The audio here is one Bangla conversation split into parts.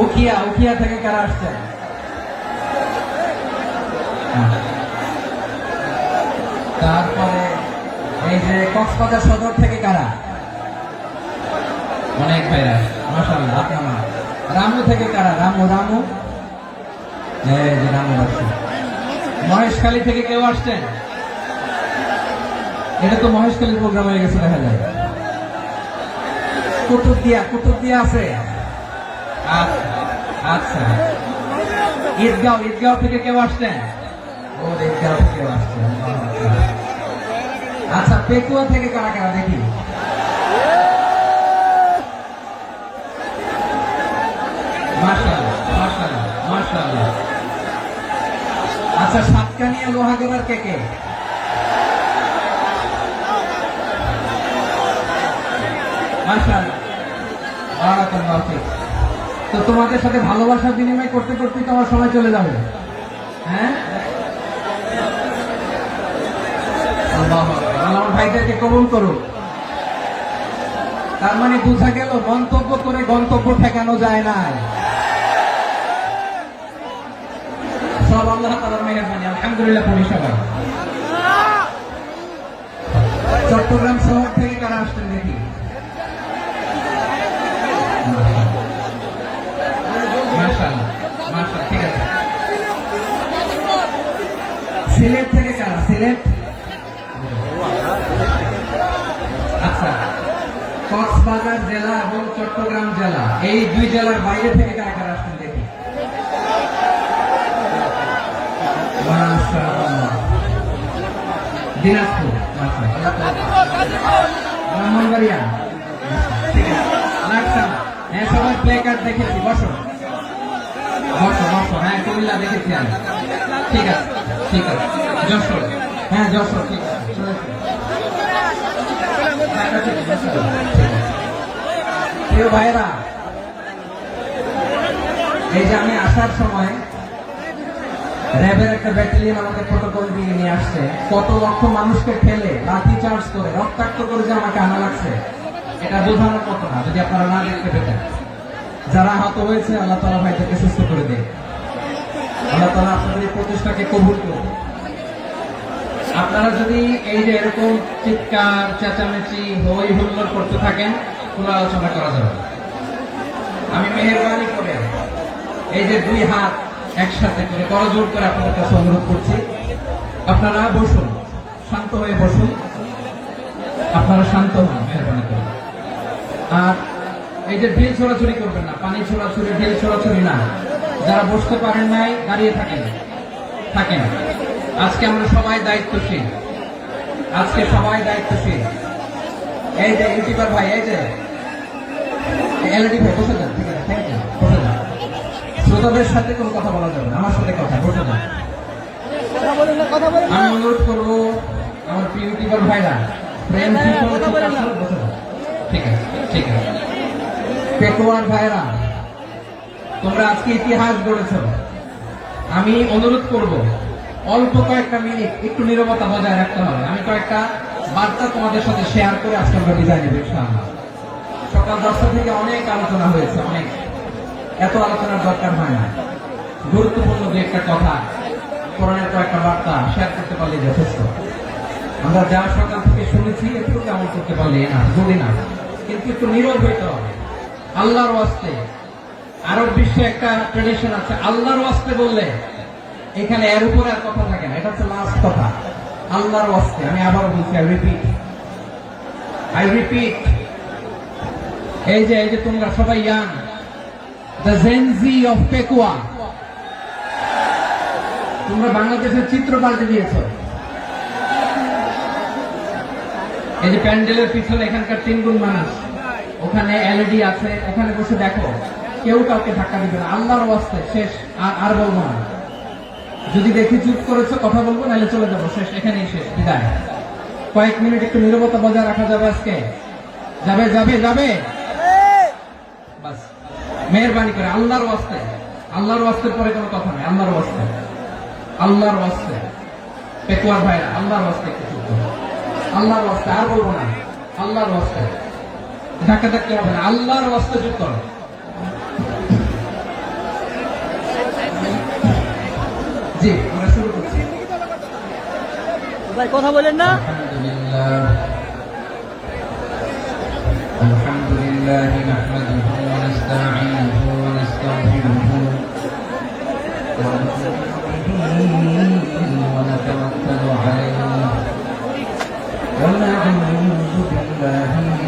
উখিয়া উখিয়া থেকে কারা আসছেন হ্যাঁ। তারপরে এই যে কক্সবাজার সদর থেকে কারা? অনেক ভাইরা মাসাল্লাহ রামু থেকে কারা? রামু রামু? এই যে রামু আসছে। মহেশখালী থেকে কেউ আসছেন এটা তো মহেশখালীর প্রোগ্রাম হয়ে গেছে, দেখা যায়। কুতুবদিয়া কুতুবদিয়া আছে? আচ্ছা আচ্ছা। ঈদগাঁও ঈদগাঁও থেকে কেউ আসছেন আসছেন আচ্ছা পেকুয়া থেকে কারা কারা, দেখি। আচ্ছা সাতকানিয়া লোহাগড়ার কে কে? তো তোমাদের সাথে ভালোবাসার বিনিময় করতে করতে তো আমার সময় চলে যাবে। হ্যাঁ? আমার ভাইদেরকে কবুল করুন তার মানে বোঝা গেল মন্তব্য করে গন্তব্য ঠেকানো যায় না। সব আল্লাহ তালার মেহরবানি। আলহামদুলিল্লাহ সবাই চট্টগ্রাম শহর থেকে কারা আসছেন দেখি? সিলেট থেকে কারা? সিলেট? আচ্ছা। কক্সবাজার জেলা এবং চট্টগ্রাম জেলা। এই দুই জেলার বাইরে থেকে কারা কারা আসছেন দেখি। দিনাজপুর। ব্রাহ্মণবাড়িয়া আছে লাকসাম হ্যাঁ সবাই প্লে কার্ড দেখেছি, বসো। বসো বসো। হ্যাঁ কুমিল্লা দেখেছি আমি। ঠিক আছে। হ্যাঁ এই যে আমি আসার সময় র্যাবের একটা ব্যাটালিয়ন আমাকে প্রোটোকল দিয়ে নিয়ে আসছে। কত লক্ষ মানুষকে ঠেলে, লাঠি চার্জ করে, রক্তাক্ত করে যে আমাকে আনা লাগছে, এটা বোঝানোর মতো না, যদি আপনারা না দেখতে পেতেন। যারা আহত হয়েছে, আল্লাহ তালা ভাইদেরকে সুস্থ করে দেয় আল্লাহ তালা আপনাদের এই প্রচেষ্টাকে কবুল করুন। আপনারা যদি এই যে এরকম চিৎকার, চেঁচামেচি, হই হুল্লোড় করতে থাকেন, কোনো আলোচনা করা যাবে আমি মেহরবানি করে এই যে দুই হাত একসাথে করে করজোর করে আপনাদের কাছে অনুরোধ করছি। আপনারা বসুন, শান্ত হয়ে বসুন। আপনারা শান্ত হন, মেহরবানি করে আর এই যে ঢিল ছোড়াছুরি করবেন না, পানি ছোড়াছুরি ঢিল ছোড়াছুরি না। যারা বসতে পারেন নাই, দাঁড়িয়ে থাকেন। থাকেন। আজকে আমরা সবাই দায়িত্বশীল। আজকে সবাই দায়িত্বশীল। এই যে ইউটিউবার ভাই, এই যে। এলইডি ভাই, বসে যান, ঠিক আছে থ্যাংক ইউ বসে যান। শ্রোতাদের সাথে কোনো কথা বলা যাবে না, আমার সাথে কথা, বসে যান। আমি অনুরোধ করব, আমার প্রিয় ইউটিউবার ভাইরা, প্রেম ঠিক আছে ঠিক আছে। পেকুয়ার ভাইরা তোমরা আজকে ইতিহাস গড়েছ। আমি অনুরোধ করব, অল্প কয়েকটা মিনিট একটু নীরবতা বজায় রাখতে হবে। আমি কয়েকটা বার্তা তোমাদের সাথে শেয়ার করে আজকে আমরা বিদায় নেব সকাল দশটা থেকে অনেক আলোচনা হয়েছে, অনেক। এত আলোচনার দরকার হয় না। গুরুত্বপূর্ণ যে একটা কথা, কোরআনের কয়েকটা বার্তা শেয়ার করতে পারলে যথেষ্ট। আমরা যা সকাল থেকে শুনেছি একটু কেমন করতে পারলে না, যদি না। কিন্তু একটু নীরব হইতে হবে। আল্লাহর ওয়াস্তে আরব বিশ্বে একটা ট্রেডিশন আছে, আল্লাহর ওয়াস্তে বললে। এখানে এর উপরে আর কথা থাকে না, এটা হচ্ছে লাস্ট কথা। আল্লাহর ওয়াস্তে, আমি আবার বলছি আই রিপিট আই রিপিট এই যে এই যে তোমরা সবাই young the Gen Z of Pekua তোমরা বাংলাদেশের চিত্র পাল্টে দিয়েছ। এই যে প্যান্ডেলের পিছনে এখানকার তিন গুণ মানুষ। ওখানে এলইডি আছে, ওখানে বসে দেখো। কেউ কাউকে ধাক্কা দিবে না। আল্লাহর ওয়াস্তে শেষ, আর আর বলব না। যদি দেখি চুপ করেছ, কথা বলব, নাহলে চলে যাব। শেষ, এখানেই শেষ। বিদায়। কয়েক মিনিট একটু নিরবতা বজায় রাখা যাবে আজকে। যাবে যাবে যাবে। মেহরবানি করে। আল্লাহর ওয়াস্তে। আল্লাহর ওয়াস্তের পরে কোনো কথা নেই। আল্লাহর ওয়াস্তে। আল্লাহর ওয়াস্তে। পেকুয়ার ভাই আল্লাহর ওয়াস্তে একটু চুপ আল্লাহর ওয়াস্তে, আর বলব না। আল্লাহর ওয়াস্তে। ধাক্কা ধাক্কা হবে না। আল্লাহর ওয়াস্তে চুপ করো। জি আমরা শুরু করছি ভাই কথা বলেন না الحمد لله نحمده ونستعينه ونستغفره ونتوكل عليه ونعوذ بالله من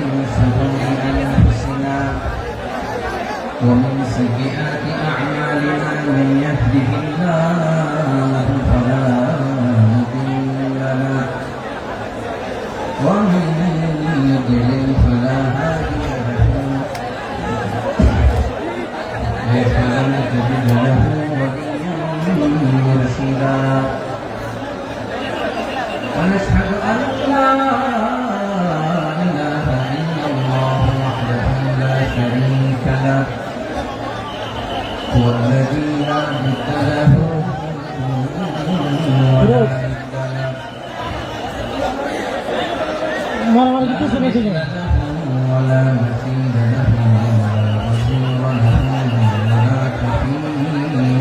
والذي لا ند له ولا مثيل له ولا غزير له ولا كفيل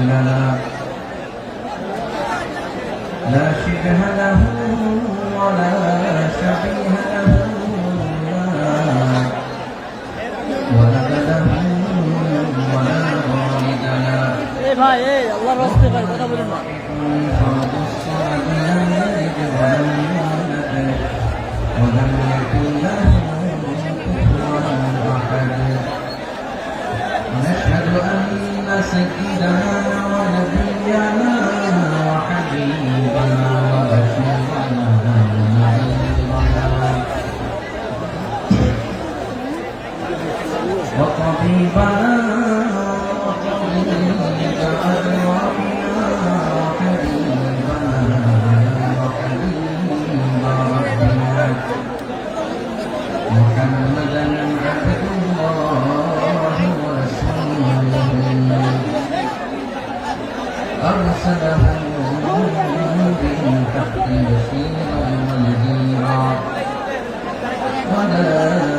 له لا شبه له ولا شبيه له ভাই এই আল্লাহ রাস্তে ভাই কথা বলেন না سيدنا ونبينا وحبيبنا وطبيبنا أرسله بالحق بشيرا ونذيرا ونذيرا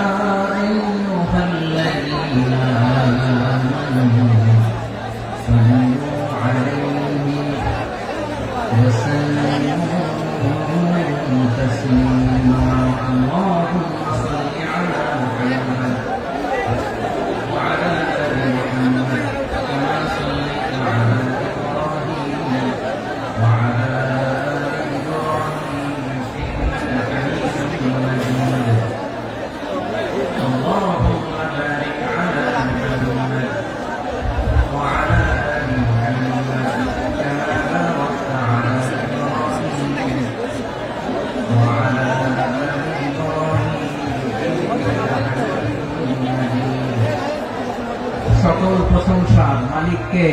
সকল প্রশংসা মালিককে।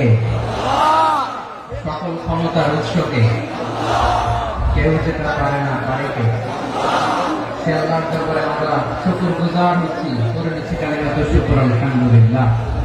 সকল ক্ষমতার উৎসকে। কেউ যেটা পারে না বাড়িকে সে আল্লাহ করে আমরা শুক্র গুজার হচ্ছি। করে নিচ্ছি কালীগত শুকুর আলহামদুলিল্লাহ।